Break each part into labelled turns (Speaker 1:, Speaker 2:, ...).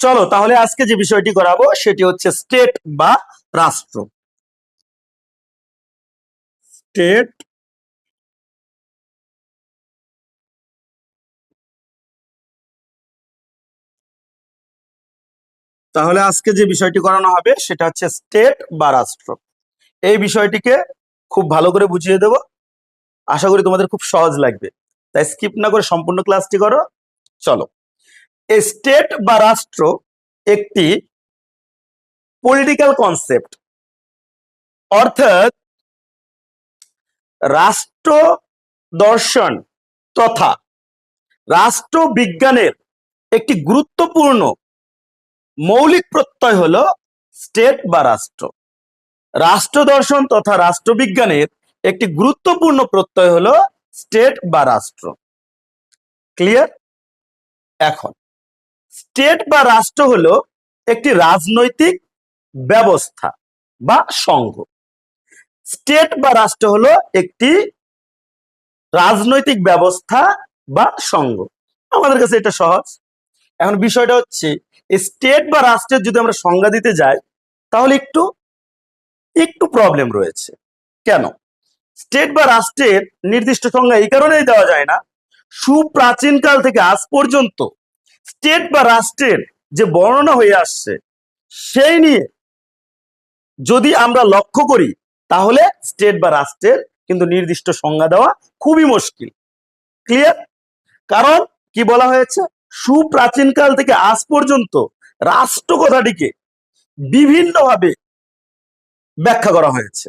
Speaker 1: চলো তাহলে আজকে যে বিষয়টি করাবো সেটি হচ্ছে স্টেট বা রাষ্ট্র। স্টেট তাহলে আজকে যে বিষয়টি করানো হবে সেটা হচ্ছে স্টেট বা রাষ্ট্র। এই বিষয়টিকে খুব ভালো করে বুঝিয়ে দেব। আশা করি তোমাদের খুব সহজ লাগবে। তাই স্কিপ না করে সম্পূর্ণ ক্লাসটি করো। চলো। স্টেট বা রাষ্ট্র একটি পলিটিক্যাল কনসেপ্ট অর্থাৎ রাষ্ট্র দর্শন তথা রাষ্ট্র বিজ্ঞানের একটি গুরুত্বপূর্ণ মৌলিক প্রত্যয় হলো স্টেট বা রাষ্ট্র। রাষ্ট্র দর্শন তথা রাষ্ট্রবিজ্ঞানের একটি গুরুত্বপূর্ণ প্রত্যয় হলো স্টেট বা রাষ্ট্র। ক্লিয়ার এখন। স্টেট বা রাষ্ট্র হলো একটি রাজনৈতিক ব্যবস্থা বা সংঘ। স্টেট বা রাষ্ট্র হলো একটি রাজনৈতিক ব্যবস্থা বা সংঘ। আমাদের কাছে এটা সহজ। এখন বিষয়টা হচ্ছে স্টেট বা রাষ্ট্রের যদি আমরা সংজ্ঞা দিতে যাই, তাহলে একটু একটু প্রবলেম রয়েছে। কেন? স্টেট বা রাষ্ট্রের নির্দিষ্ট সংজ্ঞা এই কারণেই দেওয়া যায় না। সুপ্রাচীন কাল থেকে আজ পর্যন্ত স্টেট বা রাষ্ট্রের যে বর্ণনা হয়ে আসছে, সেই নিয়ে যদি আমরা লক্ষ্য করি, তাহলে স্টেট বা রাষ্ট্রের কিন্তু নির্দিষ্ট সংজ্ঞা দেওয়া খুবই মুশকিল। ক্লিয়ার কারণ কি বলা হয়েছে? সুপ্রাচীনকাল থেকে আজ পর্যন্ত রাষ্ট্র কথাটিকে বিভিন্নভাবে ব্যাখ্যা করা হয়েছে।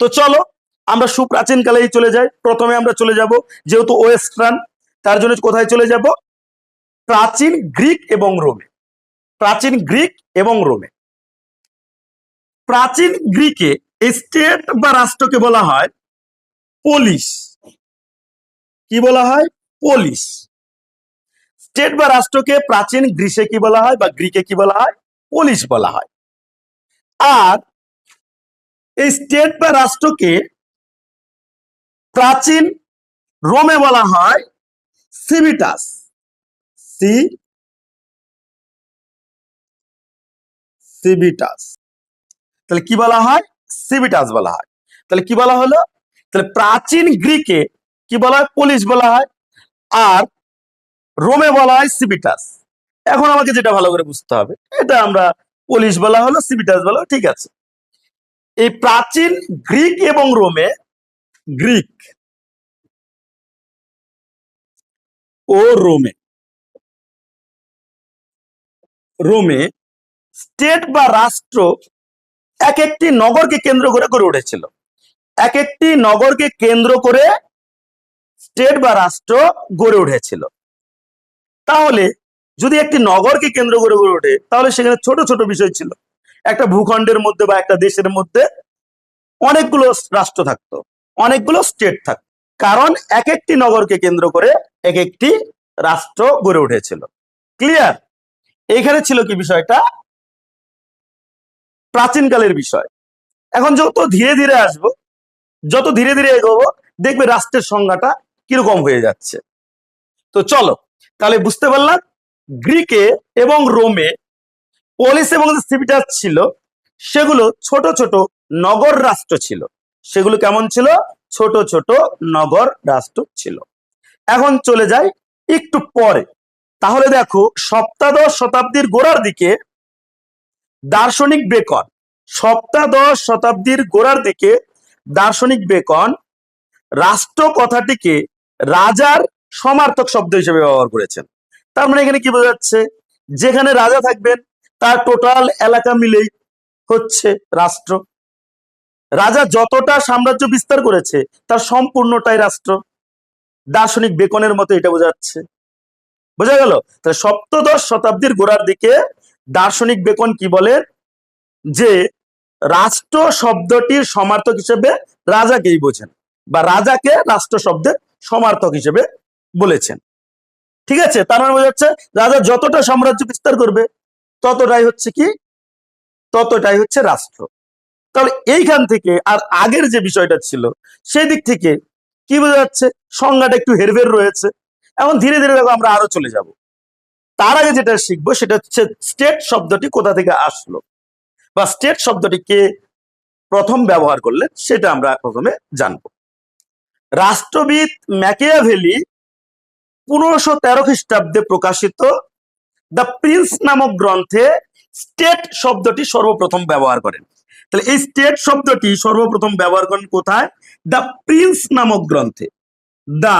Speaker 1: তো চলো, আমরা সুপ্রাচীনকালেই চলে যাই। প্রথমে আমরা চলে যাব যেহেতু ওয়েস্টার্ন, তার জন্য কোথায় চলে যাব? প্রাচীন গ্রিক এবং রোমে। প্রাচীন গ্রিক এবং রোমে। প্রাচীন গ্রিকে স্টেট বা রাষ্ট্রকে বলা হয় পোলিশ। কি বলা হয়? পোলিশ। স্টেট বা রাষ্ট্রকে প্রাচীন গ্রীসে কি বলা হয় বা গ্রিকে কি বলা হয়? পোলিশ বলা হয়। আর এই স্টেট বা রাষ্ট্রকে প্রাচীন রোমে বলা হয় সিভিটাস। সি সিভিটাস তাহলে কি বলা হয়? সিভিটাস বলা হয়। তাহলে কি বলা হলো? তাহলে প্রাচীন গ্রিকে কি বলা হয়? পুলিশ বলা হয়। আর রোমে বলা হয় সিভিটাস এখন আমাকে যেটা ভালো করে বুঝতে হবে, এটা আমরা পুলিশ বলা হলো সিভিটাস বলা ঠিক আছে। এই প্রাচীন গ্রিক এবং রোমে গ্রিক ও রোমে রোমে স্টেট বা রাষ্ট্র এক একটি নগরকে কেন্দ্র করে গড়ে উঠেছিল। এক একটি নগরকে কেন্দ্র করে স্টেট বা রাষ্ট্র গড়ে উঠেছিল। তাহলে যদি একটি নগরকে কেন্দ্র করে গড়ে ওঠে, তাহলে সেখানে ছোট ছোট বিষয় ছিল। একটা ভূখণ্ডের মধ্যে বা একটা দেশের মধ্যে অনেকগুলো রাষ্ট্র থাকতো, অনেকগুলো স্টেট থাকতো। কারণ এক একটি নগরকে কেন্দ্র করে এক একটি রাষ্ট্র গড়ে উঠেছিল। ক্লিয়ার? এইখানে ছিল কি বিষয়টা? প্রাচীনকালের বিষয়। এখন যত ধীরে ধীরে আসব, যত ধীরে ধীরে এগোবো, দেখবে রাষ্ট্রের সংজ্ঞাটা কীরকম হয়ে যাচ্ছে। তো চলো, তাহলে বুঝতে পারলাম, গ্রিকে এবং রোমে পলিস এবং সিভিটাস ছিল, সেগুলো ছোট ছোট নগর রাষ্ট্র ছিল। সেগুলো কেমন ছিল? ছোট ছোট নগর রাষ্ট্র ছিল। এখন চলে যাই একটু পরে। তাহলে দেখো সপ্তাদশ শতাব্দীর গোড়ার দিকে দার্শনিক বেকন, সপ্তাদশ শতাব্দীর গোড়ার দিকে দার্শনিক বেকন রাষ্ট্র কথাটিকে রাজার সমার্থক শব্দ হিসেবে ব্যবহার করেছেন। তার মানে এখানে কি বোঝা যাচ্ছে? যেখানে রাজা থাকবেন, তার টোটাল এলাকা মিলেই হচ্ছে রাষ্ট্র। রাজা যতটা সাম্রাজ্য বিস্তার করেছে, তার সম্পূর্ণটাই রাষ্ট্র। দার্শনিক বেকনের মতো এটা বোঝা যাচ্ছে। বোঝা গেল? তাহলে সপ্তদশ শতাব্দীর গোড়ার দিকে দার্শনিক বেকন কি বলে? যে রাষ্ট্র শব্দটির সমার্থক হিসেবে রাজাকেই বোঝেন বা রাজাকে রাষ্ট্র শব্দের সমার্থক হিসেবে বলেছেন। ঠিক আছে? তার মানে বোঝা যাচ্ছে রাজা যতটা সাম্রাজ্য বিস্তার করবে, ততটাই হচ্ছে কি? ততটাই হচ্ছে রাষ্ট্র। তাহলে এইখান থেকে আর আগের যে বিষয়টা ছিল, সেই দিক থেকে কি বোঝা যাচ্ছে? সংজ্ঞাটা একটু হেরফের রয়েছে। এখন ধীরে ধীরে দেখো আমরা আরও চলে যাব। তার আগে যেটা শিখব সেটা হচ্ছে স্টেট শব্দটি কোথা থেকে আসলো? বা স্টেট শব্দটি কে প্রথম ব্যবহার করলেন সেটা আমরা প্রথমে জানব। রাষ্ট্রবিদ ম্যাকিয়াভেলি পনেরোশো তেরো খ্রিস্টাব্দে প্রকাশিত দ্য প্রিন্স নামক গ্রন্থে স্টেট শব্দটি সর্বপ্রথম ব্যবহার করেন। তাহলে এই স্টেট শব্দটি সর্বপ্রথম ব্যবহার করেন কোথায়? দ্য প্রিন্স নামক গ্রন্থে। দ্য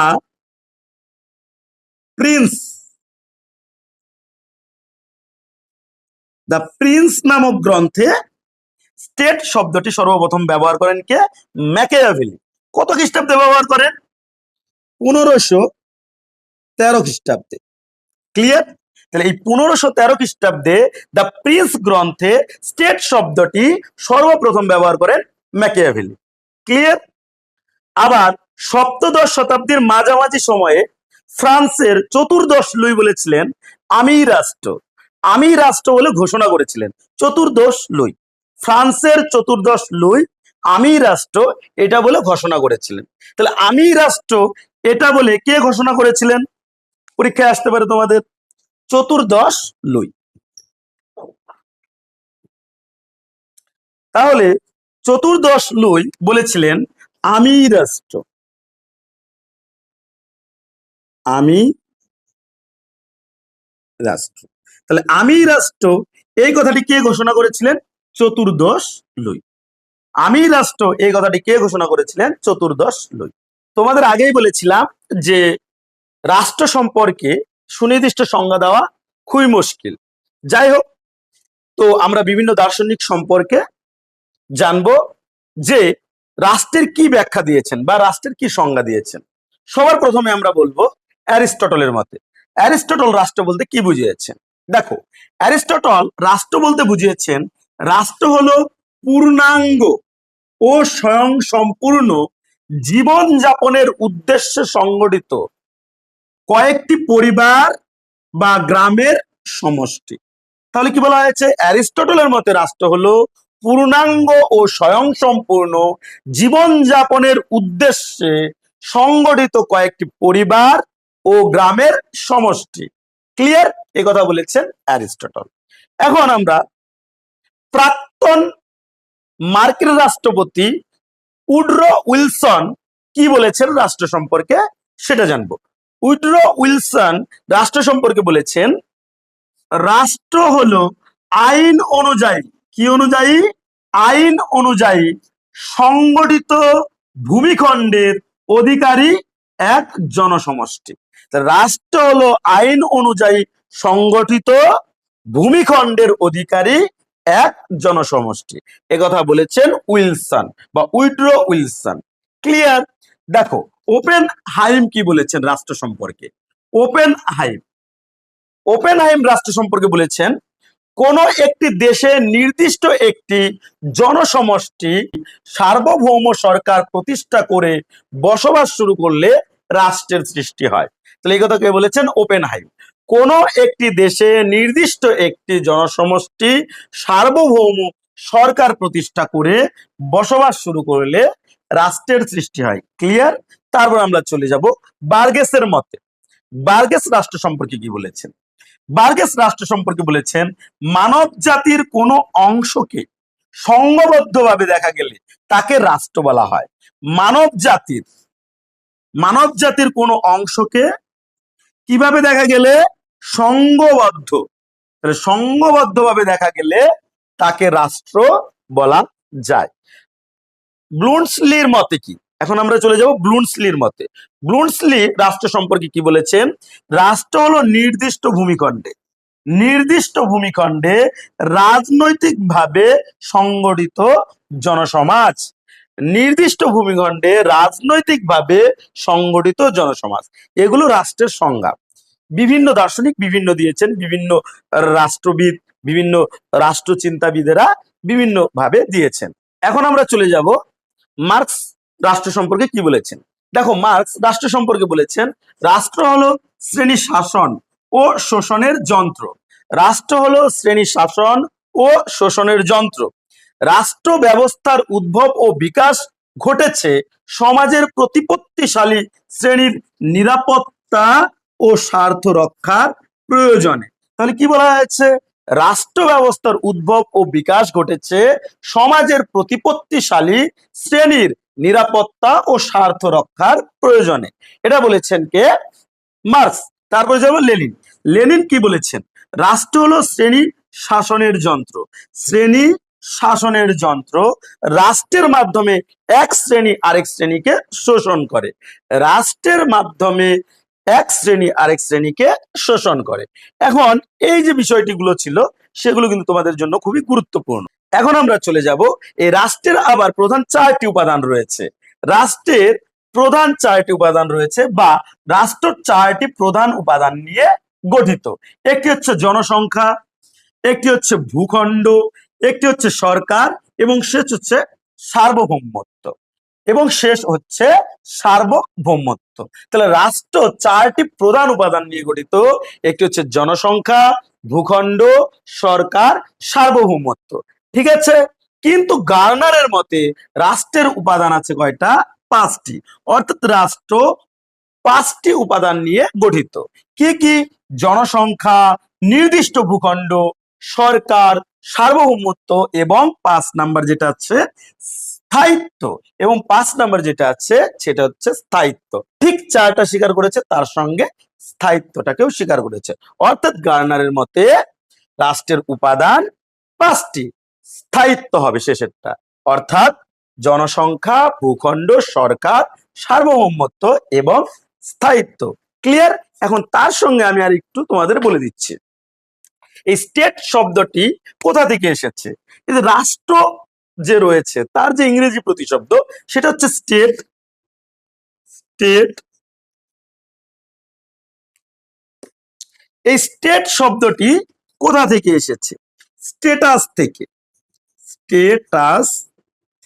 Speaker 1: প্রিন্স দ্য প্রিন্স নামক গ্রন্থে স্টেট শব্দটি সর্বপ্রথম ব্যবহার করেন কে? ম্যাকেয়াভেলি কত খ্রিস্টাব্দে ব্যবহার করেন? পনেরোশো তেরো খ্রিস্টাব্দে। ক্লিয়ার তাহলে এই পনেরোশো তেরো খ্রিস্টাব্দে দ্য প্রিন্স গ্রন্থে স্টেট শব্দটি সর্বপ্রথম ব্যবহার করেন ম্যাকিয়াভেলি ক্লিয়ার আবার সপ্তদশ শতাব্দীর মাঝামাঝি সময়ে ফ্রান্সের চতুর্দশ লুই বলেছিলেন আমি রাষ্ট্র। আমি রাষ্ট্র বলে ঘোষণা করেছিলেন, চতুর্দশ লুই। ফ্রান্সের চতুর্দশ লুই আমি রাষ্ট্র এটা বলে ঘোষণা করেছিলেন। তাহলে আমি রাষ্ট্র এটা বলে কে ঘোষণা করেছিলেন? পরীক্ষায় আসতে পারে তোমাদের। চতুর্দশ লুই। তাহলে চতুর্দশ লুই বলেছিলেন আমি রাষ্ট্র। আমি রাষ্ট্র। তাহলে আমি রাষ্ট্র, এই কথাটি কে ঘোষণা করেছিলেন? চতুর্দশ লুই। আমি রাষ্ট্র, এই কথাটি কে ঘোষণা করেছিলেন? চতুর্দশ লুই। তোমাদের আগেই বলেছিলাম যে রাষ্ট্র সম্পর্কে সুনির্দিষ্ট সংজ্ঞা দেওয়া খুবই মুশকিল। যাই হোক, তো আমরা বিভিন্ন দার্শনিক সম্পর্কে জানব যে রাষ্ট্রের কি ব্যাখ্যা দিয়েছেন বা রাষ্ট্রের কি সংজ্ঞা দিয়েছেন। সবার প্রথমে আমরা বলব অ্যারিস্টটলের মতে। অ্যারিস্টটল রাষ্ট্র বলতে কি বুঝিয়েছেন? দেখো, অ্যারিস্টটল রাষ্ট্র বলতে বুঝিয়েছেন, রাষ্ট্র হলো পূর্ণাঙ্গ ও স্বয়ং সম্পূর্ণ জীবন যাপনের উদ্দেশ্যে সংগঠিত কয়েকটি পরিবার বা গ্রামের সমষ্টি। তাহলে কি বলা হয়েছে? অ্যারিস্টটলের মতে রাষ্ট্র হলো পূর্ণাঙ্গ ও স্বয়ং সম্পূর্ণ জীবন যাপনের উদ্দেশ্যে সংগঠিত কয়েকটি পরিবার ও গ্রামের সমষ্টি। ক্লিয়ার এ কথা বলেছেন অ্যারিস্টটল। এখন আমরা প্রাক্তন মার্কিন রাষ্ট্রপতি উড্রো উইলসন কি বলেছেন রাষ্ট্র সম্পর্কে সেটা জানব। উড্রো উইলসন রাষ্ট্র সম্পর্কে বলেছেন, রাষ্ট্র হলো আইন অনুযায়ী কি অনুযায়ী? আইন অনুযায়ী সংগঠিত ভূমিখণ্ডের অধিকারী এক জনসমষ্টি। রাষ্ট্র হলো আইন অনুযায়ী সংগঠিত ভূমিখণ্ডের অধিকারী এক জনসমষ্টি। কথা বলেছেন উইলসন বা উইড্রো উইলসন। ক্লিয়ার? দেখো ওপেন হাইম কি বলেছেন রাষ্ট্র সম্পর্কে? ওপেন হাইম ওপেন হাইম রাষ্ট্র সম্পর্কে বলেছেন, কোন একটি দেশে নির্দিষ্ট একটি জনসমষ্টি সার্বভৌম সরকার প্রতিষ্ঠা করে বসবাস শুরু করলে রাষ্ট্রের সৃষ্টি হয়। তাহলে এই কথা কে বলেছেন? ওপেন হাইম কোন একটি দেশে নির্দিষ্ট একটি জনসমষ্টি সার্বভৌম সরকার প্রতিষ্ঠা করে বসবাস শুরু করলে রাষ্ট্রের সৃষ্টি হয়। ক্লিয়ার তারপর আমরা চলে যাব বার্গেসের মতে। বার্গেস রাষ্ট্র সম্পর্কে কি বলেছেন? বার্গেস রাষ্ট্র সম্পর্কে বলেছেন, মানব জাতির কোনো অংশকে সংঘবদ্ধভাবে দেখা গেলে তাকে রাষ্ট্র বলা হয়। মানব জাতির মানব জাতির কোনো অংশকে কীভাবে দেখা গেলে সংঘবদ্ধ তাহলে সংঘবদ্ধভাবে দেখা গেলে তাকে রাষ্ট্র বলা যায়। ব্লুন্সলির মতে কি? এখন আমরা চলে যাব ব্লুন্সলির মতে। ব্লুন্সলি রাষ্ট্র সম্পর্কে কি বলেছেন? রাষ্ট্র হলো নির্দিষ্ট ভূমিখণ্ডে। নির্দিষ্ট ভূমিখণ্ডে রাজনৈতিকভাবে সংগঠিত জনসমাজ। নির্দিষ্ট ভূমিখণ্ডে রাজনৈতিকভাবে সংগঠিত জনসমাজ। এগুলো রাষ্ট্রের সংজ্ঞা। বিভিন্ন দার্শনিক বিভিন্ন দিয়েছেন, বিভিন্ন রাষ্ট্রবিদ, বিভিন্ন রাষ্ট্রচিন্তাবিদেরা বিভিন্ন ভাবে দিয়েছেন। এখন আমরা চলে যাব মার্কস রাষ্ট্র সম্পর্কে কি বলেছেন? দেখো, মার্কস রাষ্ট্র সম্পর্কে বলেছেন, রাষ্ট্র হলো শ্রেণি শাসন ও শোষণের যন্ত্র। রাষ্ট্র হলো শ্রেণি শাসন ও শোষণের যন্ত্র। রাষ্ট্র ব্যবস্থার উদ্ভব ও বিকাশ ঘটেছে সমাজের প্রতিপত্তিশালী শ্রেণির নিরাপত্তা ও স্বার্থ রক্ষার প্রয়োজনে। তাহলে কি বলা হয়েছে? রাষ্ট্র ব্যবস্থার উদ্ভব ও বিকাশ ঘটেছে সমাজের প্রতিপত্তিশালী শ্রেণির নিরাপত্তা ও স্বার্থ রক্ষার প্রয়োজনে। এটা বলেছেন কে? মার্কস। তারপরে যাব লেনিন। লেনিন কি বলেছেন? রাষ্ট্র হলো শ্রেণি শাসনের যন্ত্র। শ্রেণি শাসনের যন্ত্র রাষ্ট্রের মাধ্যমে এক শ্রেণি আরেক শ্রেণীকে শোষণ করে। রাষ্ট্রের মাধ্যমে এক শ্রেণি আরেক শ্রেণীকে শোষণ করে। এখন এই যে বিষয়টিগুলো ছিল, সেগুলো কিন্তু তোমাদের জন্য খুবই গুরুত্বপূর্ণ। এখন আমরা চলে যাব, এই রাষ্ট্রের আবার প্রধান চারটি উপাদান রয়েছে। রাষ্ট্রের প্রধান চারটি উপাদান রয়েছে বা রাষ্ট্র চারটি প্রধান উপাদান নিয়ে গঠিত। একটি হচ্ছে জনসংখ্যা, একটি হচ্ছে ভূখণ্ড একটি হচ্ছে সরকার এবং শেষ হচ্ছে সার্বভৌমত্ব। এবং শেষ হচ্ছে সার্বভৌমত্ব। তাহলে রাষ্ট্র চারটি প্রধান উপাদান নিয়ে গঠিত। একটি হচ্ছে জনসংখ্যা, ভূখণ্ড, সরকার, সার্বভৌমত্ব। ঠিক আছে? কিন্তু গার্নারের মতে রাষ্ট্রের উপাদান আছে কয়টা? পাঁচটি। অর্থাৎ রাষ্ট্র পাঁচটি উপাদান নিয়ে গঠিত। কি কি? জনসংখ্যা, নির্দিষ্ট ভূখণ্ড সরকার, সার্বভৌমত্ব এবং পাঁচ নাম্বার যেটা আছে, স্থায়িত্ব। এবং পাঁচ নাম্বার যেটা আছে, সেটা হচ্ছে স্থায়িত্ব। ঠিক চারটা স্বীকার করেছে, তার সঙ্গে স্থায়িত্বটাকেও স্বীকার করেছে। অর্থাৎ গার্নারের মতে রাষ্ট্রের উপাদান পাঁচটি। স্থায়িত্ব হবে শেষেরটা। অর্থাৎ জনসংখ্যা, ভূখণ্ড, সরকার, সার্বভৌমত্ব এবং স্থায়িত্ব। ক্লিয়ার? এখন তার সঙ্গে আমি আর একটু তোমাদের বলে দিচ্ছি। এই স্টেট শব্দটি কোথা থেকে এসেছে? রাষ্ট্র যে রয়েছে, তার যে ইংরেজি প্রতিশব্দ, সেটা হচ্ছে স্টেট স্টেট এই স্টেট শব্দটি কোথা থেকে এসেছে? স্টেটাস থেকে স্টেটাস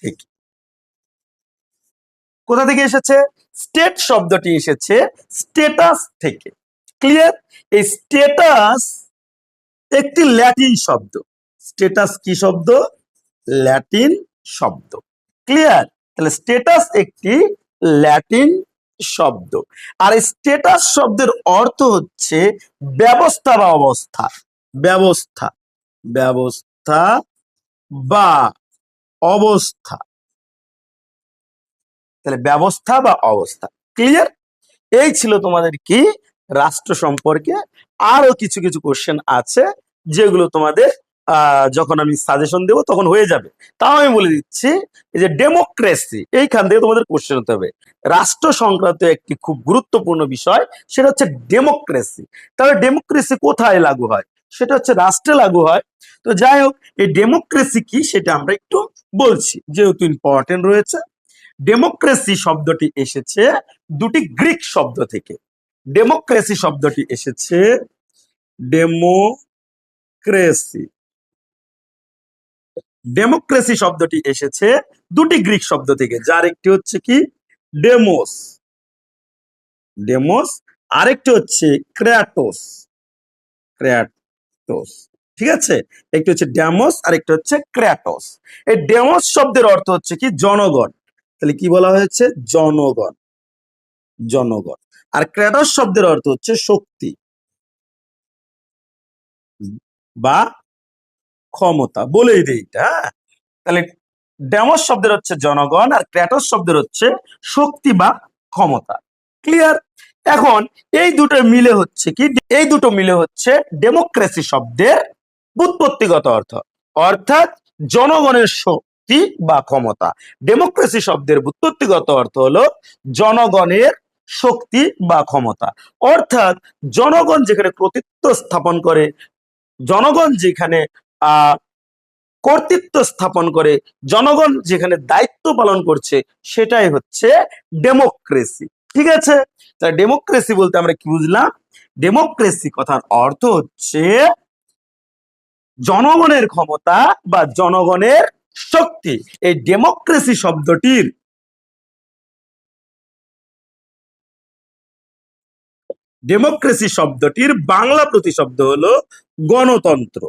Speaker 1: থেকে। কোথা থেকে এসেছে? স্টেট শব্দটি এসেছে স্টেটাস থেকে। ক্লিয়ার এই স্টেটাস একটি ল্যাটিন শব্দ। স্টেটাস কি শব্দ? ল্যাটিন শব্দ। ক্লিয়ার? তাহলে স্টেটাস একটি ল্যাটিন শব্দ। আর স্টেটাস শব্দের অর্থ হচ্ছে ব্যবস্থা বা অবস্থা। ব্যবস্থা। ব্যবস্থা বা অবস্থা। তাহলে ব্যবস্থা বা অবস্থা। ক্লিয়ার? এই ছিল তোমাদের কি? রাষ্ট্র সম্পর্কে আরও কিছু কিছু কোশ্চেন আছে। যেগুলো তোমাদের যখন আমি সাজেশন দেবো তখন হয়ে যাবে। তাও আমি বলে দিচ্ছি, এই যে ডেমোক্রেসি এইখান থেকে তোমাদের কোশ্চেন হতে হবে। রাষ্ট্র সংক্রান্ত একটি খুব গুরুত্বপূর্ণ বিষয়, সেটা হচ্ছে ডেমোক্রেসি তাহলে ডেমোক্রেসি কোথায় লাগু হয়? সেটা হচ্ছে রাষ্ট্রে লাগু হয়। তো যাই হোক, এই ডেমোক্রেসি কি সেটা আমরা একটু বলছি, যেহেতু ইম্পর্টেন্ট রয়েছে। ডেমোক্রেসি শব্দটি এসেছে দুটি গ্রিক শব্দ থেকে। ডেমোক্রেসি শব্দটি এসেছে ডেমোক্রেসি ডেমোক্রেসি শব্দটি এসেছে দুটি গ্রিক শব্দ থেকে, যার একটি হচ্ছে কি? ডেমোস ডেমোস আরেকটি হচ্ছে ক্র্যাটোস ক্র্যাটোস ঠিক আছে? একটি হচ্ছে ডেমোস আর একটি হচ্ছে ক্র্যাটোস এই ডেমোস শব্দের অর্থ হচ্ছে কি? জনগণ। তাহলে কি বলা হয়েছে? জনগণ। জনগণ। আর ক্র্যাটোস শব্দের অর্থ হচ্ছে শক্তি। বা ক্ষমতা, বলেই দিই এটা হ্যাঁ? তাহলে ডেমোস শব্দের হচ্ছে জনগণ আর ক্র্যাটোস শব্দের হচ্ছে শক্তি বা ক্ষমতা। ক্লিয়ার এখন এই দুটো মিলে হচ্ছে কি? এই দুটো মিলে হচ্ছে ডেমোক্রেসি শব্দের উৎপত্তিগত অর্থ। অর্থাৎ জনগণের শক্তি বা ক্ষমতা। ডেমোক্রেসি শব্দের উৎপত্তিগত অর্থ হলো জনগণের শক্তি বা ক্ষমতা। অর্থাৎ জনগণ যেখানে কর্তৃত্ব স্থাপন করে জনগণ যেখানে কর্তৃত্ব স্থাপন করে, জনগণ যেখানে দায়িত্ব পালন করছে, সেটাই হচ্ছে ডেমোক্রেসি। ঠিক আছে? তা ডেমোক্রেসি বলতে আমরা কি বুঝলাম? ডেমোক্রেসি কথার অর্থ হচ্ছে জনগণের ক্ষমতা বা জনগণের শক্তি। এই ডেমোক্রেসি শব্দটির ডেমোক্রেসি শব্দটির বাংলা প্রতিশব্দ হলো গণতন্ত্র।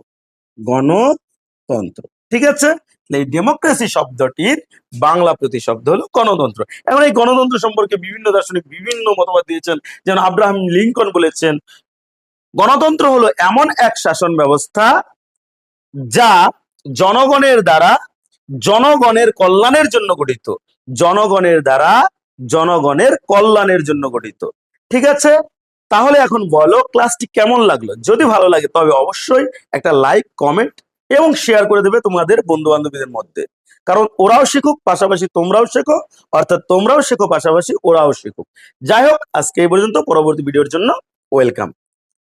Speaker 1: গণতন্ত্র। ঠিক আছে? এই ডেমোক্রেসি শব্দটির বাংলা প্রতিশব্দ হলো গণতন্ত্র। এখন এই গণতন্ত্র সম্পর্কে বিভিন্ন দার্শনিক বিভিন্ন মতবাদ দিয়েছেন। যেমন আব্রাহাম লিঙ্কন বলেছেন, গণতন্ত্র হলো এমন এক শাসন ব্যবস্থা যা জনগণের দ্বারা জনগণের কল্যাণের জন্য গঠিত। জনগণের দ্বারা জনগণের কল্যাণের জন্য গঠিত। ঠিক আছে? তাহলে এখন বলো ক্লাসটি কেমন লাগল? যদি ভালো লাগে, তবে অবশ্যই একটা লাইক কমেন্ট এবং শেয়ার করে দেবে তোমাদের বন্ধু বান্ধবীদের মধ্যে। কারণ ওরাও শিখুক, পাশাপাশি তোমরাও শেখো, অর্থাৎ তোমরাও শেখো, পাশাপাশি ওরাও শিখুক। যাই হোক, আজকে এই পর্যন্ত। পরবর্তী ভিডিওর জন্য ওয়েলকাম